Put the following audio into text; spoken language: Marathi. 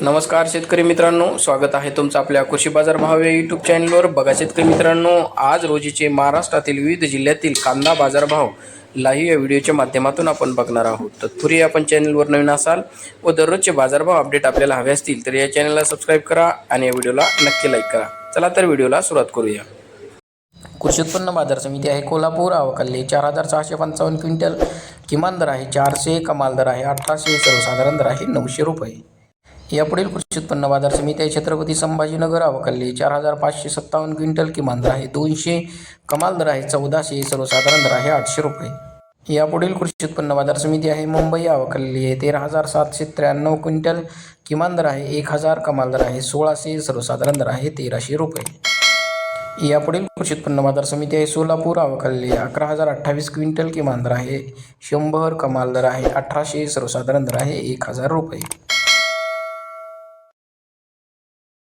नमस्कार शेतकरी मित्रांनो स्वागत आहे तुमचं आपल्या कृषी बाजार भाव या यूट्यूब चॅनलवर बघा शेतकरी मित्रांनो आज रोजीचे महाराष्ट्रातील विविध जिल्ह्यातील कांदा बाजारभाव लाईव्ह या व्हिडिओच्या माध्यमातून आपण बघणार आहोत. तत्पूर्वी आपण चॅनलवर नवीन असाल व दररोजचे बाजारभाव अपडेट आपल्याला हवे असतील तर या चॅनलला सबस्क्राईब करा आणि या व्हिडिओला नक्की लाईक करा. चला तर व्हिडिओला सुरुवात करूया. कृषी उत्पन्न बाजार समिती आहे कोल्हापूर. आवकाल्ले चार हजार सहाशे पंचावन्न क्विंटल. किमान दर आहे चारशे कमाल दर आहे अठराशे सर्वसाधारण दर आहे नऊशे रुपये. यापुढील कृषी उत्पन्न बाजार समिती आहे. छत्रपती संभाजीनगर आवकाल्ले चार हजार पाचशे सत्तावन्न क्विंटल किमान दर आहे. दोनशे कमाल दर आहे. चौदाशे सर्वसाधारण दर आहे. आठशे रुपये. यापुढील कृषी उत्पन्न बाजार समिती आहे. मुंबई आवकाल्ले तेरा हजार सातशे त्र्याण्णव क्विंटल किमान दर आहे. एक हजार कमाल दर आहे. सोळाशे सर्वसाधारण दर आहे. तेराशे रुपये. यापुढील कृषी उत्पन्न बाजार समिती आहे. सोलापूर आवकाल्ले अकरा हजार अठ्ठावीस क्विंटल किमान दर आहे. शंभर कमाल दर आहे. अठराशे सर्वसाधारण दर आहे. एक हजार रुपये.